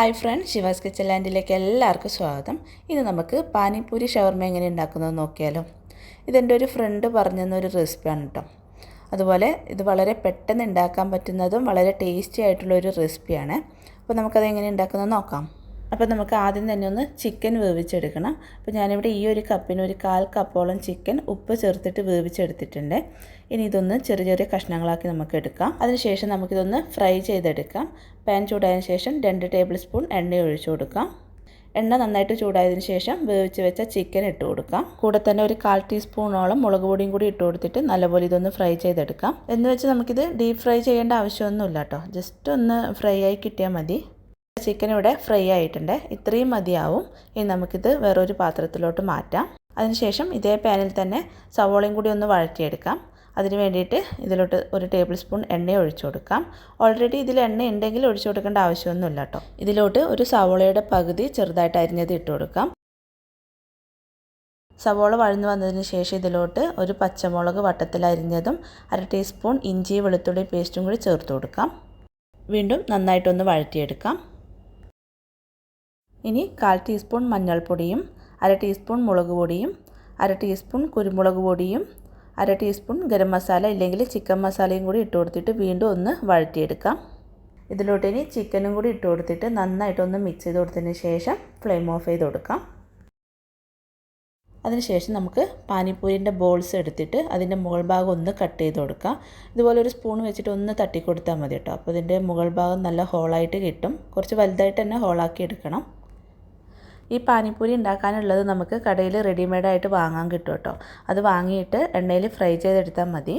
Hi friend ശിവാസ് kitchen ലാൻഡിലേക്ക് എല്ലാവർക്കും സ്വാഗതം. ഇന്ന് നമുക്ക് പാനിപ്പൂരി ഷവർമ എങ്ങനെ ഉണ്ടാക്കുന്നത് നോക്കിയാലോ. ഇതെന്റെ ഒരു ഫ്രണ്ട് പറഞ്ഞു തന്നൊരു റെസിപ്പിയാണ് കേട്ടോ അതുപോലെ ഇത് വളരെ പെട്ടെന്ന് ഉണ്ടാക്കാൻ പറ്റുന്നതും വളരെ ടേസ്റ്റി ആയിട്ടുള്ള ഒരു റെസിപ്പിയാണ് അപ്പോൾ നമുക്കത് എങ്ങനെ ഉണ്ടാക്കുന്നത് നോക്കാം. അപ്പോൾ നമുക്ക് ആദ്യം തന്നെ ഒന്ന് ചിക്കൻ വേവിച്ചെടുക്കണം. അപ്പോൾ ഞാനിവിടെ ഈ ഒരു കപ്പിന് ഒരു കാൽ കപ്പോളം ചിക്കൻ ഉപ്പ് ചേർത്തിട്ട് വേവിച്ചെടുത്തിട്ടുണ്ട്. ഇനി ഇതൊന്ന് ചെറിയ ചെറിയ കഷ്ണങ്ങളാക്കി നമുക്ക് എടുക്കാം. അതിനുശേഷം നമുക്കിതൊന്ന് ഫ്രൈ ചെയ്തെടുക്കാം. പാൻ ചൂടായതിനു ശേഷം രണ്ട് ടേബിൾ സ്പൂൺ എണ്ണ ഒഴിച്ചു കൊടുക്കാം. എണ്ണ നന്നായിട്ട് ചൂടായതിനു ശേഷം വേവിച്ച് വെച്ച ചിക്കൻ ഇട്ട് കൊടുക്കാം. കൂടെ തന്നെ ഒരു കാൽ ടീസ്പൂണോളം മുളക് പൊടിയും കൂടി ഇട്ട് കൊടുത്തിട്ട് നല്ലപോലെ ഇതൊന്ന് ഫ്രൈ ചെയ്തെടുക്കാം. എന്ന് വെച്ച് നമുക്കിത് ഡീപ് ഫ്രൈ ചെയ്യേണ്ട ആവശ്യമൊന്നുമില്ല കേട്ടോ. ജസ്റ്റ് ഒന്ന് ഫ്രൈ ആയി കിട്ടിയാൽ മതി. ചിക്കൻ ഇവിടെ ഫ്രൈ ആയിട്ടുണ്ട്. ഇത്രയും മതിയാവും. ഇനി നമുക്കിത് വേറൊരു പാത്രത്തിലോട്ട് മാറ്റാം. അതിനുശേഷം ഇതേ പാനിൽ തന്നെ സവോളയും കൂടി ഒന്ന് വഴറ്റിയെടുക്കാം. അതിന് വേണ്ടിയിട്ട് ഇതിലോട്ട് ഒരു ടേബിൾ സ്പൂൺ എണ്ണ ഒഴിച്ചു കൊടുക്കാം. ഓൾറെഡി ഇതിൽ എണ്ണ ഉണ്ടെങ്കിൽ ഒഴിച്ചു കൊടുക്കേണ്ട ആവശ്യമൊന്നുമില്ല കേട്ടോ. ഇതിലോട്ട് ഒരു സവോളയുടെ പകുതി ചെറുതായിട്ട് അരിഞ്ഞത് ഇട്ട് കൊടുക്കാം. സവോള വഴന്നു വന്നതിന് ശേഷം ഇതിലോട്ട് ഒരു പച്ചമുളക് വട്ടത്തിൽ അരിഞ്ഞതും അര ടീസ്പൂൺ ഇഞ്ചി വെളുത്തുള്ളി പേസ്റ്റും കൂടി ചേർത്ത് കൊടുക്കാം. വീണ്ടും നന്നായിട്ടൊന്ന് വഴറ്റിയെടുക്കാം. ഇനി കാൽ ടീസ്പൂൺ മഞ്ഞൾപ്പൊടിയും അര ടീസ്പൂൺ മുളക് പൊടിയും അര ടീസ്പൂൺ കുരുമുളക് പൊടിയും അര ടീസ്പൂൺ ഗരം മസാല ഇല്ലെങ്കിൽ ചിക്കൻ മസാലയും കൂടി ഇട്ട് കൊടുത്തിട്ട് വീണ്ടും ഒന്ന് വഴറ്റിയെടുക്കാം. ഇതിലോട്ട് ഇനി ചിക്കനും കൂടി ഇട്ട് കൊടുത്തിട്ട് നന്നായിട്ടൊന്ന് മിക്സ് ചെയ്ത് കൊടുത്തതിന് ശേഷം ഫ്ലെയിം ഓഫ് ചെയ്ത് കൊടുക്കാം. അതിനുശേഷം നമുക്ക് പാനിപ്പൂരിന്റെ ബോൾസ് എടുത്തിട്ട് അതിന്റെ മുകൾ ഭാഗം ഒന്ന് കട്ട് ചെയ്ത് കൊടുക്കാം. ഇതുപോലെ ഒരു സ്പൂൺ വെച്ചിട്ട് ഒന്ന് തട്ടി കൊടുത്താൽ മതി കേട്ടോ. അപ്പോൾ ഇതിന്റെ മുകൾ ഭാഗം നല്ല ഹോളായിട്ട് കിട്ടും. കുറച്ച് വലുതായിട്ട് തന്നെ ഹോളാക്കി എടുക്കണം. ഈ പാനിപ്പൂരി ഉണ്ടാക്കാനുള്ളത് നമുക്ക് കടയിൽ റെഡിമെയ്ഡായിട്ട് വാങ്ങാൻ കിട്ടും കേട്ടോ. അത് വാങ്ങിയിട്ട് എണ്ണയിൽ ഫ്രൈ ചെയ്തെടുത്താൽ മതി.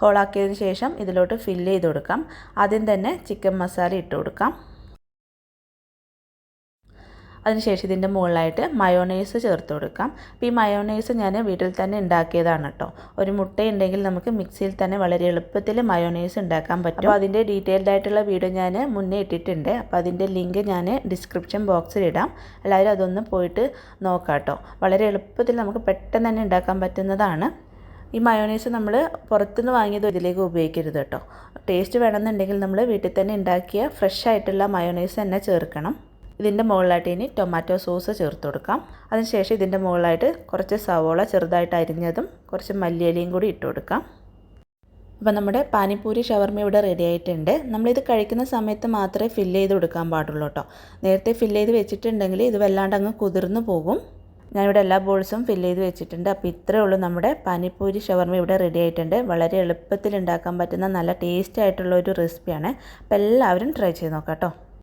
ഹോളാക്കിയതിന് ശേഷം ഇതിലോട്ട് ഫില്ല് ചെയ്ത് കൊടുക്കാം. ആദ്യം തന്നെ ചിക്കൻ മസാല ഇട്ട് കൊടുക്കാം. അതിനുശേഷം ഇതിന്റെ മുകളിലായിട്ട് മയോണൈസ് ചേർത്ത് കൊടുക്കാം. ഈ മയോണൈസ് ഞാൻ വീട്ടിൽ തന്നെ ഉണ്ടാക്കിയതാണ് കേട്ടോ. ഒരു മുട്ടയുണ്ടെങ്കിൽ നമുക്ക് മിക്സിയിൽ തന്നെ വളരെ എളുപ്പത്തിൽ മയോണൈസ് ഉണ്ടാക്കാൻ പറ്റും. അപ്പോൾ അതിന്റെ ഡീറ്റെയിൽഡ് ആയിട്ടുള്ള വീഡിയോ ഞാൻ മുന്നേ ഇട്ടിട്ടുണ്ട്. അപ്പോൾ അതിന്റെ ലിങ്ക് ഞാൻ ഡിസ്ക്രിപ്ഷൻ ബോക്സിൽ ഇടാം. എല്ലാവരും അതൊന്ന് പോയിട്ട് നോക്കാം കേട്ടോ. വളരെ എളുപ്പത്തിൽ നമുക്ക് പെട്ടെന്ന് തന്നെ ഉണ്ടാക്കാൻ പറ്റുന്നതാണ്. ഈ മയോണൈസ് നമ്മൾ പുറത്തുനിന്ന് വാങ്ങിയത് ഇതിലേക്ക് ഉപയോഗിക്കരുത് കേട്ടോ. ടേസ്റ്റ് വേണമെന്നുണ്ടെങ്കിൽ നമ്മൾ വീട്ടിൽ തന്നെ ഉണ്ടാക്കിയ ഫ്രഷ് ആയിട്ടുള്ള മയോണൈസ് തന്നെ ചേർക്കണം. ഇതിന്റെ മുകളിലായിട്ട് ഇനി ടൊമാറ്റോ സോസ് ചേർത്ത് കൊടുക്കാം. അതിനുശേഷം ഇതിന്റെ മുകളിലായിട്ട് കുറച്ച് സവോള ചെറുതായിട്ട് അരിഞ്ഞതും കുറച്ച് മല്ലിയിലയും കൂടി ഇട്ട് കൊടുക്കാം. അപ്പോൾ നമ്മുടെ പാനിപ്പൂരി ഷവർമ ഇവിടെ റെഡി ആയിട്ടുണ്ട്. നമ്മളിത് കഴിക്കുന്ന സമയത്ത് മാത്രമേ ഫില്ല് ചെയ്ത് കൊടുക്കാൻ പാടുള്ളൂ കേട്ടോ. നേരത്തെ ഫില്ല് ചെയ്ത് വെച്ചിട്ടുണ്ടെങ്കിൽ ഇത് വല്ലാണ്ട് അങ്ങ് കുതിർന്നു പോകും. ഞാനിവിടെ എല്ലാ ബോൾസും ഫില്ല് ചെയ്ത് വെച്ചിട്ടുണ്ട്. അപ്പോൾ ഇത്രയേ ഉള്ളൂ നമ്മുടെ പാനിപ്പൂരി ഷവർമ ഇവിടെ റെഡി ആയിട്ടുണ്ട്. വളരെ എളുപ്പത്തിൽ ഉണ്ടാക്കാൻ പറ്റുന്ന നല്ല ടേസ്റ്റ് ആയിട്ടുള്ള ഒരു റെസിപ്പിയാണ് അപ്പോൾ എല്ലാവരും ട്രൈ ചെയ്ത് നോക്കാം കേട്ടോ.